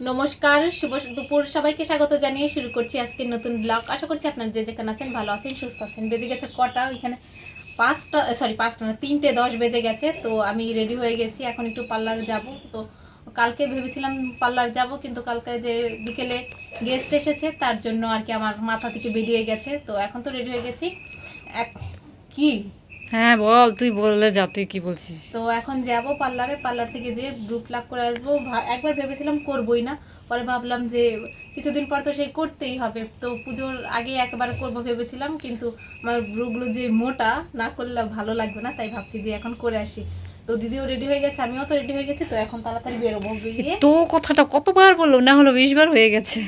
নমস্কার, শুভ দুপুর। সবাইকে স্বাগত জানিয়ে শুরু করছি আজকের নতুন ব্লগ। আশা করছি আপনারা যে যেখানে আছেন ভালো আছেন, সুস্থ আছেন। বেজে গেছে কটা? ওইখানে পাঁচটা সরি পাঁচটা না, তিনটে দশ বেজে গেছে। তো আমি রেডি হয়ে গেছি, এখন একটু পার্লার যাব। তো কালকে ভেবেছিলাম পার্লার যাব, কিন্তু কালকে যে বিকেলে গেস্ট এসেছে, তার জন্য আর কি আমার মাথা থেকে বেরিয়ে গেছে। তো এখন তো রেডি হয়ে গেছি। এক কি? হ্যাঁ বল তুই বললে যা তুই কি বলছিস? তো এখন যাব পার্লারে পার্লার থেকে যে গ্রুপ প্লাক করে আসব। একবার ভেবেছিলাম করবই না পরে ভাবলাম যে কিছুদিন পর তো সেই করতেই হবে। তো পুজোর আগে একবার করব ভেবেছিলাম কিন্তু আমার ব্রুগুলো যে মোটা না করলে ভালো লাগবে না তাই ভাবছি যে এখন করে আসি। তো দিদিও রেডি হয়ে গেছে আমিও তো রেডি হয়ে গেছি তো এখন তাড়াতাড়ি বেরোবো বেরিয়ে তো কথাটা কতবার বলল না হলো বিশবার হয়ে গেছে।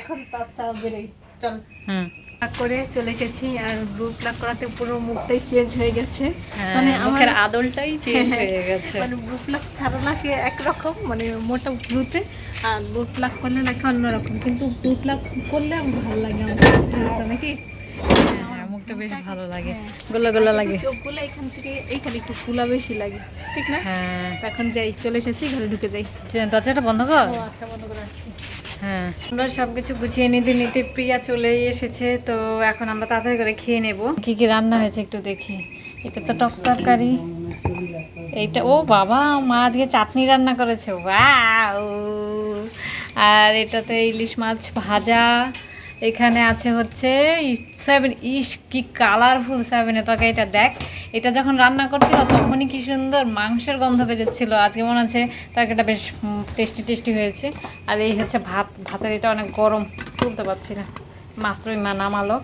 এখন তার চাল বেরোই চল। হ্যাঁ প্লাক করে চলে এসেছি আর ব্রু প্লাক করাতে পুরো মুখটাই চেঞ্জ হয়ে গেছে। মানে মানে আমার আদলটাই চেঞ্জ হয়ে গেছে। মানে ব্লু প্লাক ছাড়া লাগে একরকম মানে মোটা ব্লুতে আর ব্লু প্লাক করলে লাগে অন্যরকম। কিন্তু ব্লু প্লাক করলে আমার ভালো লাগে আমার নাকি? হ্যাঁ, মুখটা বেশ ভালো লাগে। হ্যাঁ। গোলা গোলা লাগে। চোখগুলো এখান থেকে এইখানে একটু ফুলা বেশি লাগে ঠিক না? হ্যাঁ। এখন যাই চলে এসেছি ঘরে ঢুকে যাই। দরজাটা বন্ধ কর। আচ্ছা বন্ধ করে আসছি হ্যাঁ। আমরা সব কিছু গুছিয়ে নিতে নিতে প্রিয়া চলে এসেছে, তো এখন আমরা তাড়াতাড়ি করে খেয়ে নেব। কি কি রান্না হয়েছে একটু দেখি। এটা তো টক তরকারি। এইটা, ও বাবা, মা আজকে চাটনি রান্না করেছে, ওয়াও! আর এটাতে ইলিশ মাছ ভাজা। এখানে আছে হচ্ছে সয়াবিন ইস, কি কালারফুল সয়াবিনের তরকারিটা, দেখ। এটা যখন রান্না করছিল, তখনই কি সুন্দর মাংসের গন্ধ বেরোচ্ছিল। আজকে মনে হচ্ছে তরকারিটা বেশ টেস্টি টেস্টি হয়েছে। আর এই হচ্ছে ভাত, ভাতের এটা অনেক গরম, তুলতে পারছি না। মাত্রই মা নামালো।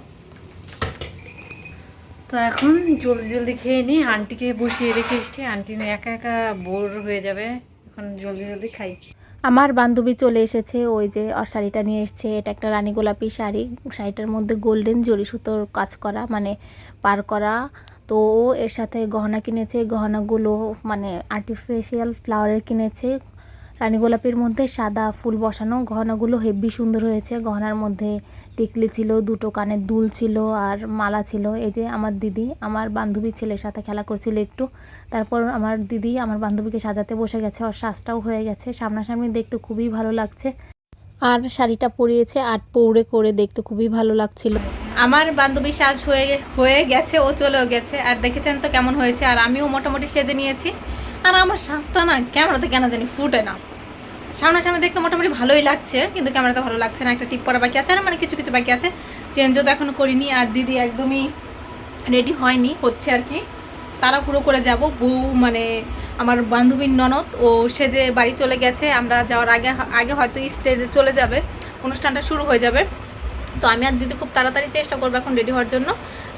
তো এখন জলদি জলদি খেয়ে নিই। আন্টিকে বসিয়ে রেখে এসছি। আন্টি একা একা বোর হয়ে যাবে। এখন জলদি জলদি খাই। আমার বান্ধবী চলে এসেছে। ওই যে আর শাড়িটা নিয়ে এসেছে। এটা একটা রানী গোলাপি শাড়ি। শাড়িটার মধ্যে গোল্ডেন জরি সুতোর কাজ করা মানে পার করা। তো ও এর সাথে গহনা কিনেছে, গহনাগুলো মানে আর্টিফিশিয়াল ফ্লাওয়ারের কিনেছে। রানী গোলাপির মধ্যে সাদা ফুল বসানো, গহনাগুলো হেভি সুন্দর হয়েছে। গহনার মধ্যে টিকলি ছিল, দুটো কানের দুল ছিল আর মালা ছিল। এই যে আমার দিদি, আমার বান্ধবী ছেলের সাথে খেলা করছিল একটু। তারপর আমার দিদি আমার বান্ধবীকে সাজাতে বসে গেছে, ওর সাজটাও হয়ে গেছে। সামনাসামনি দেখতে খুবই ভালো লাগছে। আর শাড়িটা পরিয়েছে আর পৌড়ে করে দেখতে খুবই ভালো লাগছিল। আমার বান্ধবী সাজ হয়ে হয়ে গেছে, ও চলেও গেছে। আর দেখেছেন তো কেমন হয়েছে? আর আমিও মোটামুটি সেজে নিয়েছি। আর আমার সাজটা না ক্যামেরাতে কেন জানি ফুটে না। সামনাসামনি দেখতে মোটামুটি ভালোই লাগছে, কিন্তু ক্যামেরাতে ভালো লাগছে না। একটা টিপ করা বাকি আছে, আর মানে কিছু কিছু বাকি আছে। চেঞ্জও তো এখনও করিনি, আর দিদি একদমই রেডি হয়নি, হচ্ছে আর কি। তারা পুরো করে যাব, বউ মানে আমার বান্ধবীর ননদ, ও সে যে বাড়ি চলে গেছে, আমরা যাওয়ার আগে আগে হয়তো স্টেজে চলে যাবে, অনুষ্ঠানটা শুরু হয়ে যাবে। তো আমি আর দিদি খুব তাড়াতাড়ি চেষ্টা করব এখন রেডি হওয়ার জন্য,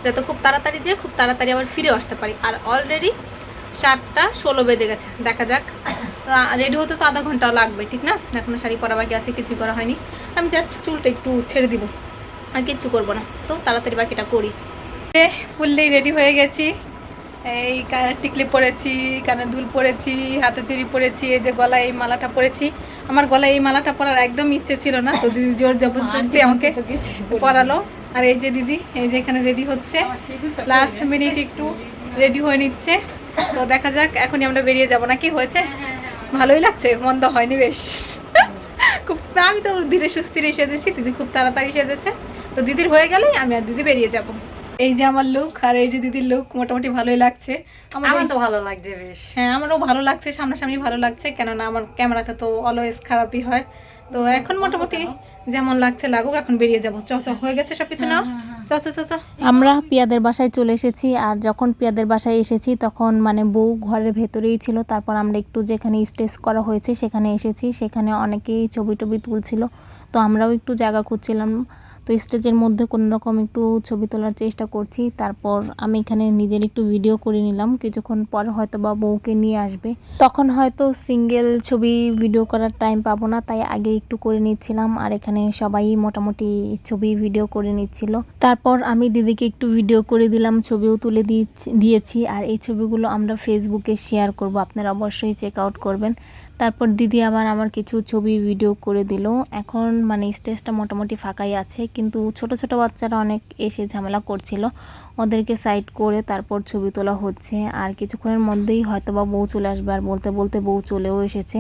যাতে খুব তাড়াতাড়ি যেয়ে খুব তাড়াতাড়ি আবার ফিরে আসতে পারি। আর অলরেডি সাতটা ষোলো বেজে গেছে, দেখা যাক। রেডি হতে তো আধা ঘণ্টা লাগবে, ঠিক না? এখনও শাড়ি পরা বাকি আছে, কিছুই করা হয়নি। আমি জাস্ট চুলটা একটু ছেড়ে দিব, আর কিচ্ছু করব না। তো তাড়াতাড়ি বাকিটা করি। ফুললি রেডি হয়ে গেছি। এই টিকলি পরেছি কানে দুল পরেছি হাতে চুড়ি পরেছি এই যে গলায় এই মালাটা পরেছি। আমার গলায় এই মালাটা পরার একদম ইচ্ছে ছিল না তো দিদি জোর জবরদস্তি আমাকে পরালো। আর এই যে দিদি এই যে এখানে রেডি হচ্ছে। লাস্ট মিনিট একটু রেডি হয়ে নিচ্ছে। তো দেখা যাক এখনই আমরা বেরিয়ে যাব। নাকি হয়েছে? ভালোই লাগছে মন্দ হয়নি বেশ। খুব আমি তো ধীরে সুস্থিরে সেজেছি দিদি খুব তাড়াতাড়ি সেজেছে। তো দিদির হয়ে গেলেই আমি আর দিদি বেরিয়ে যাব। এই যে আমার লুক আর এই যে দিদির লুক মোটামুটি ভালোই লাগছে। আমার তো ভালো লাগছে বেশ। হ্যাঁ আমারও ভালো লাগছে সামনাসামনি ভালো লাগছে কেননা আমার ক্যামেরাতে তো অলওয়েজ খারাপই হয়। তো এখন মোটামুটি যেমন লাগছে লাগুক এখন বেরিয়ে যাব। চ চ হয়ে। গেছে সব কিছু নাও? চ চ চ চ। আমরা পিয়াদের বাসায় চলে এসেছি আর যখন পিয়াদের বাসায় এসেছি তখন মানে বউ ঘরের ভেতরেই ছিল। তারপর আমরা একটু যেখানে স্টেজ করা হয়েছে সেখানে এসেছি। সেখানে অনেকেই ছবি টবি তুলছিল। তো আমরাও একটু জায়গা খুঁজছিলাম। তো স্টেজের মধ্যে কোনো রকম একটু ছবি তোলার চেষ্টা করছি। তারপর আমি এখানে নিজের একটু ভিডিও করে নিলাম। কিছুক্ষণ পর হয়তো বা বউকে নিয়ে আসবে। তখন হয়তো সিঙ্গেল ছবি ভিডিও করার টাইম পাবো না, তাই আগে একটু করে নিচ্ছিলাম। আর এখানে সবাই মোটামুটি ছবি ভিডিও করে নিচ্ছিল। তারপর আমি দিদিকে একটু ভিডিও করে দিলাম, ছবিও তুলে দিয়েছি- দিয়েছি। আর এই ছবিগুলো আমরা ফেসবুকে শেয়ার করব। আপনারা অবশ্যই চেক আউট করবেন। তারপর দিদি আবার আমার কিছু ছবি ভিডিও করে দিল। এখন মানে স্টেজটা মোটামুটি ফাঁকাই আছে, কিন্তু ছোট ছোট বাচ্চারা অনেক এসে ঝামেলা করছিল। ওদেরকে সাইড করে তারপর ছবি তোলা হচ্ছে। আর কিছুক্ষণের মধ্যেই হয়তো বা বউ চলে আসবে, আর বলতে বলতে বউ চলেও এসেছে।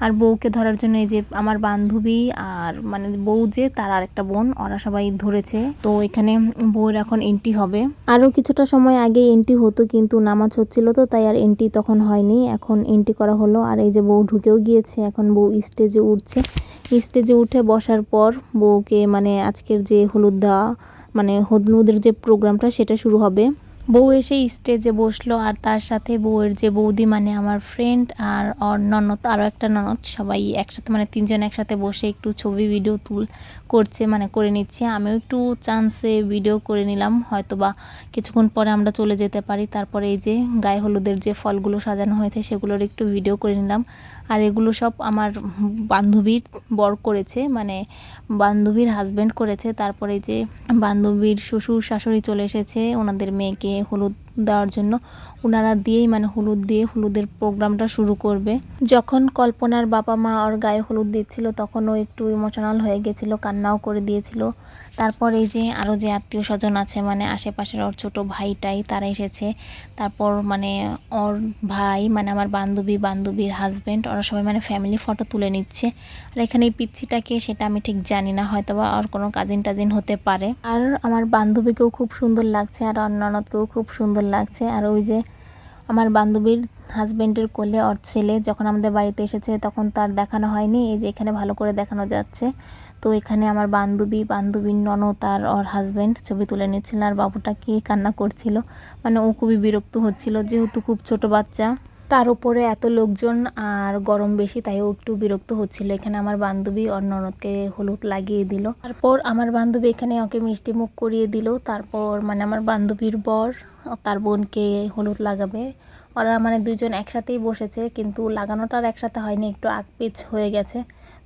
আর বউকে ধরার জন্য এই যে আমার বান্ধবী আর মানে বউ যে, তার আরেকটা বোন, ওরা সবাই ধরেছে। তো এখানে বউর এখন এন্ট্রি হবে। আরও কিছুটা সময় আগে এন্ট্রি হতো কিন্তু নামাজ হচ্ছিল তো, তাই আর এন্ট্রি তখন হয়নি। এখন এন্ট্রি করা হলো। আর এই যে বউ ঢুকেও গিয়েছে। এখন বউ স্টেজে উঠছে। স্টেজে উঠে বসার পর বউকে মানে আজকের যে হলুদ দেওয়া মানে হলুদের যে প্রোগ্রামটা সেটা শুরু হবে। বউ এসে স্টেজে বসল আর তার সাথে বউয়ের যে বৌদি মানে আমার ফ্রেন্ড আর ননদ আরও একটা ননদ সবাই একসাথে মানে তিনজন একসাথে বসে একটু ছবি ভিডিও তুল করছে মানে করে নিচ্ছে। আমিও একটু চান্সে ভিডিও করে নিলাম হয়তো বা কিছুক্ষণ পরে আমরা চলে যেতে পারি। তারপরে এই যে গায়ে হলুদের যে ফলগুলো সাজানো হয়েছে, সেগুলোর একটু ভিডিও করে নিলাম। আর এগুলো সব আমার বান্ধবীর বর করেছে মানে বান্ধবীর হাজব্যান্ড করেছে। তারপরে যে বান্ধবীর শ্বশুর শাশুড়ি চলে এসেছে, ওনাদের মেয়েকে হলুদ দেওয়ার জন্য। ওনারা দিয়েই মানে হলুদ দিয়ে হলুদের প্রোগ্রামটা শুরু করবে। যখন কল্পনার বাবা মা ওর গায়ে হলুদ দিচ্ছিল তখন ও একটু ইমোশনাল হয়ে গেছিল, কান্নাও করে দিয়েছিল। তারপর এই যে আরও যে আত্মীয় স্বজন আছে মানে আশেপাশের ওর ছোট ভাইটাই, তারা এসেছে। তারপর মানে ওর ভাই মানে আমার বান্ধবী, বান্ধবীর হাজব্যান্ড ওরা সবাই মানে ফ্যামিলি ফটো তুলে নিচ্ছে। আর এখানে এই পিচ্ছিটাকে, সেটা আমি ঠিক জানি না হয়তো বা ওর কোনো কাজিন টাজিন হতে পারে। আর আমার বান্ধবীকেও খুব সুন্দর লাগছে, আর ননদকেও খুব সুন্দর লাগছে। আর ওই যে আমার বান্ধবীর হাজবেন্ডের কোলে ওর ছেলে, যখন আমাদের বাড়িতে এসেছে, তখন তার দেখানো হয়নি। এই যে এখানে ভালো করে দেখানো যাচ্ছে। তো এখানে আমার বান্ধবী, বান্ধবীর ননদ আর ওর হাজব্যান্ড ছবি তুলে নিচ্ছিল আর বাবুটা কি কান্না করছিল। মানে ও খুবই বিরক্ত হচ্ছিল, যেহেতু খুব ছোট বাচ্চা। তার উপরে এত লোকজন আর গরম বেশি, তাই একটু বিরক্ত হচ্ছিল। এখানে আমার বান্ধবী ওর ননদকে হলুদ লাগিয়ে দিল। তারপর আমার বান্ধবী এখানে ওকে মিষ্টি মুখ করিয়ে দিল। তারপর মানে আমার বান্ধবীর বর তার বোনকে হলুদ লাগাবে। ওরা মানে দুজন একসাথেই বসেছে, কিন্তু লাগানোটা আর একসাথে হয়নি, একটু আকপিচ হয়ে গেছে।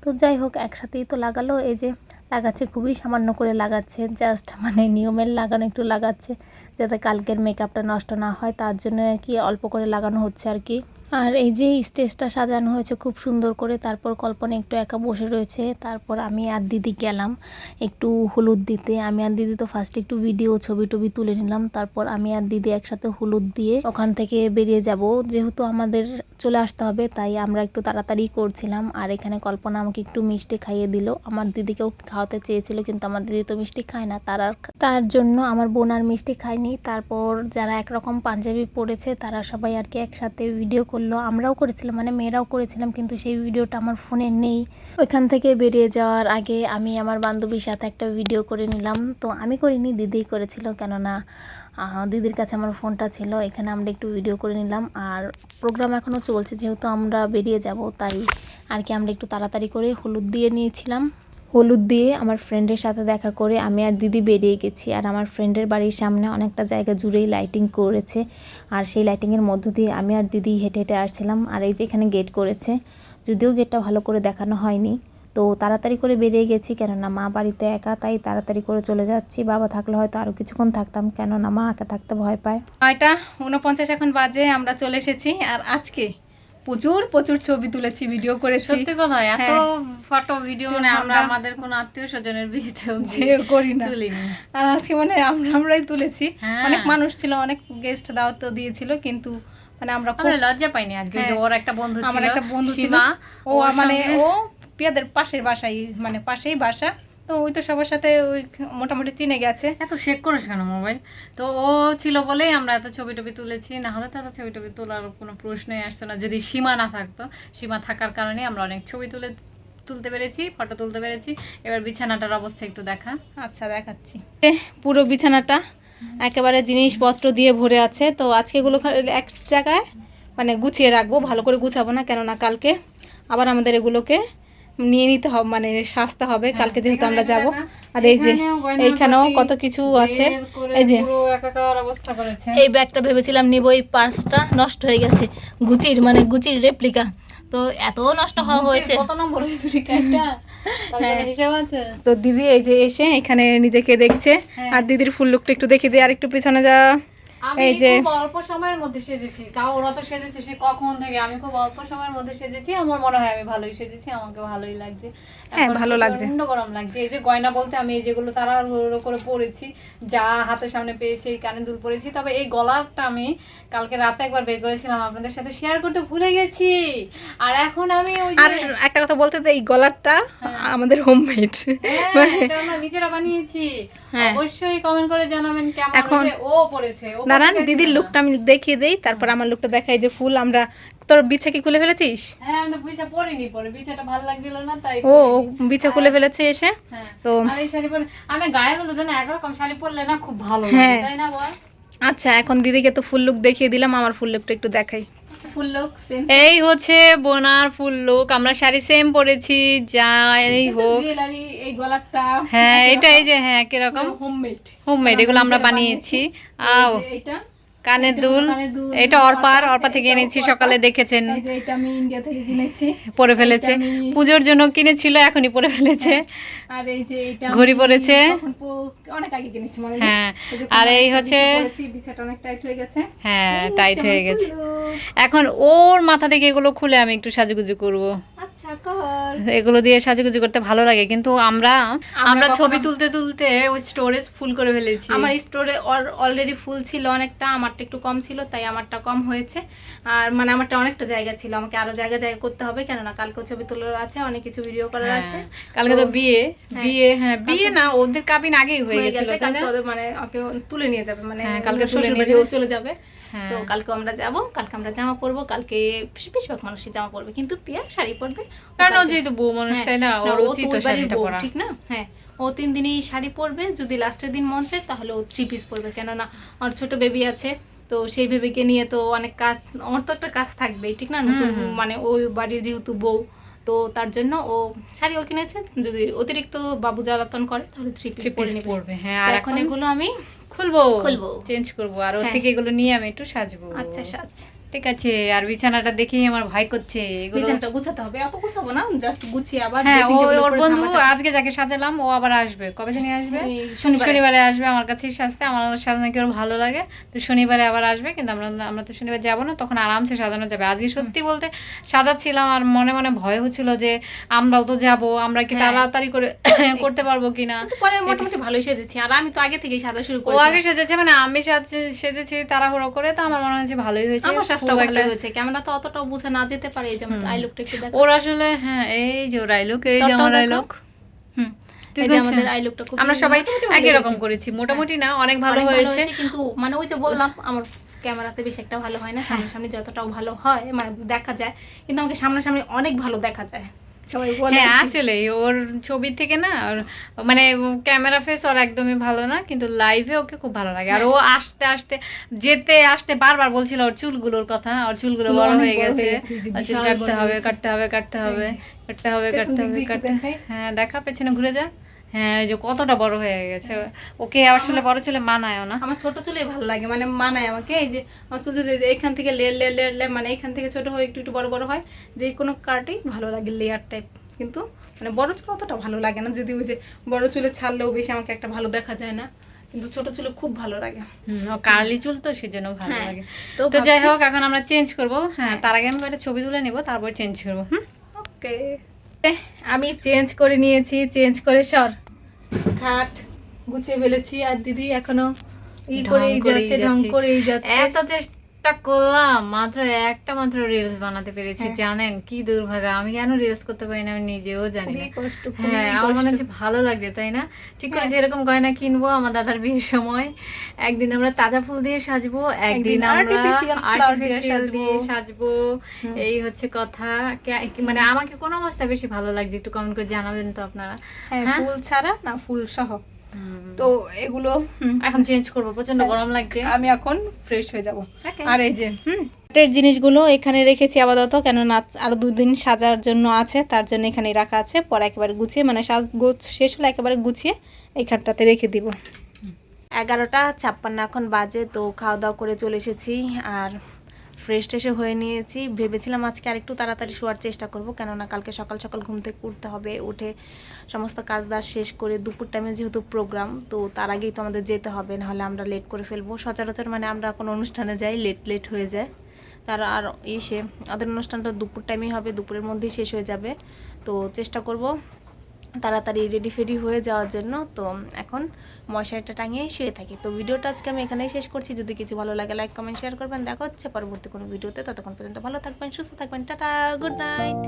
তো যাই হোক, একসাথেই তো লাগালো। এই যে লাগাচ্ছে, খুবই সামান্য করে লাগাচ্ছে। জাস্ট মানে নিয়মের লাগানো একটু লাগাচ্ছে, যাতে কালকের মেকআপটা নষ্ট না হয়। তার জন্য আর কি অল্প করে লাগানো হচ্ছে আর কি। আর এই যে স্টেজটা সাজানো হয়েছে খুব সুন্দর করে, তারপর কল্পনা একটু একা বসে রয়েছে, তারপর আমি আর দিদি গেলাম একটু হলুদ দিতে। আমি আর দিদি তো ফার্স্ট একটু ভিডিও ছবি টবি তুলে নিলাম, তারপর আমি আর দিদি একসাথে হলুদ দিয়ে ওখান থেকে বেরিয়ে যাব। যেহেতু আমাদের চলে আসতে হবে, তাই আমরা একটু তাড়াতাড়ি করছিলাম, আর এখানে কল্পনা আমাকে একটু মিষ্টি খাইয়ে দিল। আমার দিদিকেও খাওয়াতে চেয়েছিল, কিন্তু আমার দিদি তো মিষ্টি খায় না, তার আর তার জন্য আমার বোন আর মিষ্টি খায়নি। তারপর যারা একরকম পাঞ্জাবি পরেছে, তারা সবাই আর কি একসাথে ভিডিও করল, আমরাও করেছিলাম মানে মেয়েরাও করেছিলাম, কিন্তু সেই ভিডিওটা আমার ফোনে নেই। ওইখান থেকে বেরিয়ে যাওয়ার আগে আমি আমার বান্ধবীর সাথে একটা ভিডিও করে নিলাম। তো আমি করিনি দিদিই করেছিল, কেননা দিদির কাছে আমার ফোনটা ছিল, এখানে আমরা একটু ভিডিও করে নিলাম। আর প্রোগ্রাম এখনও চলছে, যেহেতু আমরা বেরিয়ে যাব, তাই আর কি আমরা একটু তাড়াতাড়ি করে হলুদ দিয়ে নিয়েছিলাম। হলুদ দিয়ে আমার ফ্রেন্ডের সাথে দেখা করে আমি আর দিদি বেরিয়ে গেছি। আর আমার ফ্রেন্ডের বাড়ির সামনে অনেকটা জায়গা জুড়েই লাইটিং করেছে। আর সেই লাইটিংয়ের মধ্য দিয়ে আমি আর দিদি হেঁটে হেঁটে আসছিলাম। আর এই যে এখানে গেট করেছে, যদিও গেটটা ভালো করে দেখানো হয়নি। তো তাড়াতাড়ি করে বেরিয়ে গেছি, কেননা মা বাড়িতে একা, তাই তাড়াতাড়ি করে চলে যাচ্ছি। বাবা থাকলে হয়তো আরও কিছুক্ষণ থাকতাম, কেননা মা একা থাকতে ভয় পায়। নয়টা উনপঞ্চাশ এখন বাজে, আমরা চলে এসেছি। আর আজকে প্রচুর প্রচুর ছবি তুলেছি ভিডিও করেছি। সত্যি কথা এত হ্যাঁ। ফটো ভিডিও মানে আমরা আমাদের কোনো আত্মীয় স্বজনের বিয়েতেও যে করি না। তুলিনি। আর আজকে মানে আমরা আমরাই তুলেছি। হ্যাঁ। অনেক মানুষ ছিল অনেক গেস্ট দাওয়াত দিয়েছিল কিন্তু মানে আমরা খুব লজ্জা পাইনি আজকে যে হ্যাঁ। ওর একটা বন্ধু ছিল আমার একটা বন্ধু ছিল। ও মানে ও পিয়াদের পাশের বাসায় মানে পাশেই বাসা। তো ওই তো সবার সাথে ওই মোটামুটি চিনে গেছে। এত শেক করিস কেন মোবাইল? তো ও ছিল বলেই আমরা এত ছবি টবি তুলেছি না হলে তো এত ছবি টবি তোলার কোনো প্রশ্নই আসতো না। যদি সীমা না থাকতো সীমা থাকার কারণে আমরা অনেক ছবি তুলে তুলতে পেরেছি ফটো তুলতে পেরেছি। এবার বিছানাটার অবস্থা একটু দেখা। আচ্ছা দেখাচ্ছি। পুরো বিছানাটা একেবারে জিনিসপত্র দিয়ে ভরে আছে। তো আজকে এগুলো এক জায়গায় মানে গুছিয়ে রাখব ভালো করে গুছাবো না কেননা কালকে আবার আমাদের এগুলোকে নিয়ে নিতে হবে মানে সাজতে হবে। কালকে যেহেতু আমরা যাব। আর এই যে এইখানেও কত কিছু আছে। এই যে এই ব্যাগটা ভেবেছিলাম নিব এই পার্সটা নষ্ট হয়ে গেছে। গুচির মানে গুচির রেপ্লিকা তো এত নষ্ট হওয়া হয়েছে। কত নম্বর রেপ্লিকাটা হ্যাঁ। হিসাব আছে। তো দিদি এই যে এসে এখানে নিজেকে দেখছে। হ্যাঁ। আর দিদির ফুল লুকটা একটু দেখে দিয়ে আর একটু পিছনে যা। এই যে খুব অল্প সময়ের মধ্যে সেজেছি। তাও ওরা তো সেজেছে সে কখন থেকে? আমি খুব অল্প সময়ের মধ্যে সেজেছি। আমার মনে হয় আমি ভালোই সেজেছি আমাকে ভালোই লাগছে। হ্যাঁ, ভালো লাগছে। প্রচণ্ড গরম লাগছে। এই যে গয়না বলতে আমি এই যেগুলো তারা করে পরেছি যা হাতের সামনে পেয়েছি এই কানে দুল পরেছি তবে এই গলাটা আমি কালকে রাতে একবার বের করেছিলাম আপনাদের সাথে শেয়ার করতে ভুলে গেছি। আর এখন আমি ওই আর একটা কথা বলতে এই গলারটা আমাদের হোমমেড হ্যাঁ, এটা আমরা নিজেরা বানিয়েছি। হ্যাঁ। অবশ্যই কমেন্ট করে জানাবেন কেমন এখন- ও পড়েছে। নারায়ণ দিদির লুকটা আমি দেখিয়ে দেই তারপর আমার লুকটা দেখাই যে ফুল আমরা তোর বিছা কি খুলে ফেলেছিস? হ্যাঁ আমি তো বিছা পরিনি পরে বিছাটা ভালো লাগছিল না তাই ও বিছা খুলে ফেলেছে এসে? হ্যাঁ। তো এই শাড়ি পরে আমি গায়ে হলো যেন একরকম শাড়ি পরলে না খুব ভালো হ্যাঁ। লাগে তাই না বল? আচ্ছা এখন দিদিকে তো ফুল লুক দেখিয়ে দিলাম আমার ফুল লুকটা একটু দেখাই। ফুল লুক সেম এই হচ্ছে বোনার ফুল লুক আমরা শাড়ি সেম পরেছি যা এই হোক। জুয়েলারি এই গলারটা হ্যাঁ এটা এই যে হ্যাঁ কীরকম? হোমমেড হোমমেড এগুলো আমরা বানিয়েছি। আও। এইটা। কানের দুল। এটা অর্পার অর্পা থেকে এনেছি সকালে দেখেছেন। এটা আমি ইন্ডিয়া থেকে কিনেছি। পরে ফেলেছে। পুজোর জন্য কিনেছিল এখনই পরে ফেলেছে। আর এই যে এটা ঘড়ি পরেছে। অনেক আগে কিনেছি হ্যাঁ। আর এই হচ্ছে বিছাটা অনেক টাইট হয়ে গেছে। হ্যাঁ টাইট হচ্ছে হয়ে গেছে। look। এখন ওর মাথা থেকে এগুলো খুলে আমি একটু সাজুগুজু করব। আচ্ছা এগুলো দিয়ে সাজুগুজু করতে ভালো লাগে কিন্তু আমরা আমরা ছবি তুলতে তুলতে ওই স্টোরেজ ফুল করে ফেলেছি। আমার স্টোরে অলরেডি ফুল ছিল অনেকটা আমারটা একটু কম ছিল তাই আমারটা কম হয়েছে। আর মানে আমারটা অনেকটা জায়গা ছিল আমাকে আরও জায়গা জায়গা করতে হবে কেননা কালকেও ছবি তোলার আছে অনেক কিছু ভিডিও করার আছে। হ্যাঁ, কালকে তো বিয়ে। বিয়ে হ্যাঁ বিয়ে না ওদের কাবিন আগেই হয়ে হয়ে গেছিল কালকে ওদের মানে ওকে তুলে নিয়ে যাবে মানে হ্যাঁ, কালকে তুলে নিয়ে যাবে। চলে যাবে। হ্যাঁ। তো কালকে আমরা যাব কালকে আমরা জামা পরবো কালকে বেশিরভাগ মানুষই জামা পরবে কিন্তু পিয়া শাড়ি পরবে। ও কারণ ও যেহেতু বউ মানুষ হ্যাঁ, তাই না? ওর উচিত শাড়িটা পরা। ঠিক না? হ্যাঁ ও তিন দিনই শাড়ি পরবে যদি লাস্টের দিন মন চায় তাহলে ও থ্রি পিস পরবে কেননা ওর ছোট বেবি আছে তো সেই বেবিকে নিয়ে তো অনেক কাজ ওর তো একটা কাজ থাকবেই ঠিক না? নতুন মানে ওই বাড়ির যেহেতু বউ তো তার জন্য ও শাড়িও কিনেছে যদি অতিরিক্ত বাবু জ্বালাতন করে তাহলে থ্রি পিস পরবে হ্যাঁ আর এখন এখন এগুলো আমি খুলবো খুলবো। চেঞ্জ করব আর ওর হ্যাঁ। থেকে এগুলো নিয়ে আমি একটু সাজবো আচ্ছা সাজ ঠিক আছে আর বিছানাটা দেখেই আমার ভয় করছে বিছানাটা গুছাতে হবে এত গুছাবো না জাস্ট গুছিয়ে আবার হ্যাঁ ও ওর বন্ধু আজকে যাকে সাজালাম ও আবার আসবে। কবে জানি আসবে? শনিবারে। আসবে আমার কাছেই সাজতে আমার সাজানো কি ওর ভালো লাগে। তো শনিবারে আবার আসবে কিন্তু আমরা আমরা তো শনিবার যাব না তখন আরামসে সাজানো যাবে। আজকে সত্যি বলতে সাজাচ্ছিলাম আর মনে মনে ভয় হচ্ছিল যে আমরাও তো যাব আমরা কি হ্যাঁ। তাড়াতাড়ি করে করতে পারব কিনা? পরে মোটামুটি ভালোই সেজেছি আর আমি তো আগে থেকেই সাজা শুরু ও আগে সেজেছে মানে আমি সাজে- সেজেছি তাড়াহুড়ো করে তো আমার মনে হচ্ছে ভালোই হয়েছে। আমার খুব ভালো হয়েছে। ক্যামেরা তো অতটাও বুঝে না যেতে পারে এই যেমন আই লুকটা একটু দেখো। ওর আসলে হ্যাঁ এই যে ওর এই যে আমার হুম। আমাদের আই লুকটা খুব আমরা সবাই মোটামুটি একই রকম করেছি। মোটামুটি না অনেক ভালো হয়েছে কিন্তু মানে ওই যে বললাম আমার ক্যামেরাতে বেশি একটা ভালো হয় না। হ্যাঁ। সামনাসামনি যতটাও ভালো হয় মানে দেখা যায় কিন্তু আমাকে সামনাসামনি অনেক ভালো দেখা যায়। হ্যাঁ আসলে ওর ছবি থেকে না ওর মানে ক্যামেরা ফেস ওর একদমই ভালো না কিন্তু লাইভে ওকে খুব ভালো লাগে। আর ও হ্যাঁ। আসতে আসতে যেতে আসতে বারবার বলছিল ওর চুলগুলোর কথা ওর চুলগুলো বড় হয়ে গেছে। চুল কাটতে হবে কাটতে হবে কাটতে হবে কাটতে হবে কাটতে হবে কাটতে হ্যাঁ দেখা পেছনে ঘুরে যা। হ্যাঁ এই যে কতটা বড় হয়ে গেছে। ওকে আসলে বড় চুলে মানায়ও না। আমার ছোট চুলেই ভালো লাগে মানে মানায় আমাকে। এই যে আমার চুল যদি এখান থেকে লেয়ার লেয়ার লেয়ার লেয়ার মানে এখান থেকে ছোট হয় একটু একটু বড় বড় হয় যে কোনো কার্টেই ভালো লাগে লেয়ার টাইপ কিন্তু মানে বড় চুল অতটা ভালো লাগে না যদি ওই যে বড় চুলে ছাড়লেও বেশি আমাকে একটা ভালো দেখা যায় না। কিন্তু ছোট চুলে খুব ভালো লাগে। কার্লি চুল তো সেজন্য ভালো হ্যাঁ, লাগে। তো তো যাই হোক এখন আমরা চেঞ্জ করব। হ্যাঁ তার আগে আমি একটা ছবি তুলে নিব তারপর চেঞ্জ করব হুম? ওকে আমি চেঞ্জ করে নিয়েছি চেঞ্জ করে সর খাট গুছিয়ে ফেলেছি আর দিদি এখনও ই করেই যাচ্ছে ঢং। করেই যাচ্ছে এত চেষ্টা করলাম মাত্র একটা মাত্র রিলস বানাতে পেরেছি হ্যাঁ। জানেন কি দুর্ভাগ্য আমি কেন রিলস করতে পারি না আমি নিজেও জানি না। হ্যাঁ আমার মনে হচ্ছে ভালো লাগছে তাই না? ঠিক করে যেরকম গয়না কিনবো আমার দাদার বিয়ের সময় একদিন আমরা তাজা ফুল দিয়ে সাজবো একদিন আমরা আর্টিফিশিয়াল সাজবো। দিয়ে সাজবো এই হচ্ছে কথা। মানে আমাকে কোন অবস্থায় বেশি ভালো লাগছে একটু কমেন্ট করে জানাবেন তো আপনারা। হ্যাঁ হ্যাঁ? ফুল ছাড়া না ফুল সহ। তো এগুলো এখন চেঞ্জ করব প্রচণ্ড গরম লাগছে। আমি এখন ফ্রেশ হয়ে যাব। আর এই যে হুম। হাটের জিনিসগুলো এখানে রেখেছি আপাতত কেননা আরও দুদিন সাজার জন্য আছে তার জন্য এখানে রাখা আছে। পরে একেবারে গুছিয়ে মানে সাজ শেষ হলে একেবারে গুছিয়ে এইখানটাতে রেখে দিব। এগারোটা ছাপ্পান্ন এখন বাজে তো খাওয়া দাওয়া করে চলে এসেছি। আর ফ্রেশ ট্রেশে হয়ে নিয়েছি। ভেবেছিলাম আজকে আরেকটু তাড়াতাড়ি শোয়ার চেষ্টা করব, কেননা কালকে সকাল সকাল ঘুম থেকে উঠতে হবে, উঠে সমস্ত কাজ দাজ শেষ করে দুপুর টাইমে যেহেতু প্রোগ্রাম তো তার আগেই তো আমাদের যেতে হবে, নাহলে আমরা লেট করে ফেলব। সচরাচর মানে আমরা কোনো অনুষ্ঠানে যাই লেট লেট হয়ে যায়। তার আর ইসে ওদের অনুষ্ঠানটা দুপুর টাইমেই হবে, দুপুরের মধ্যেই শেষ হয়ে যাবে। তো চেষ্টা করব তাড়াতাড়ি রেডি ফেডি হয়ে যাওয়ার জন্য। তো এখন মশারিটা টাঙিয়ে শুয়ে থাকি। তো ভিডিওটা আজকে আমি এখানেই শেষ করছি। যদি কিছু ভালো লাগে লাইক কমেন্ট শেয়ার করবেন। দেখা হচ্ছে পরবর্তী কোনো ভিডিওতে। ততক্ষণ পর্যন্ত ভালো থাকবেন, সুস্থ থাকবেন। Tata good night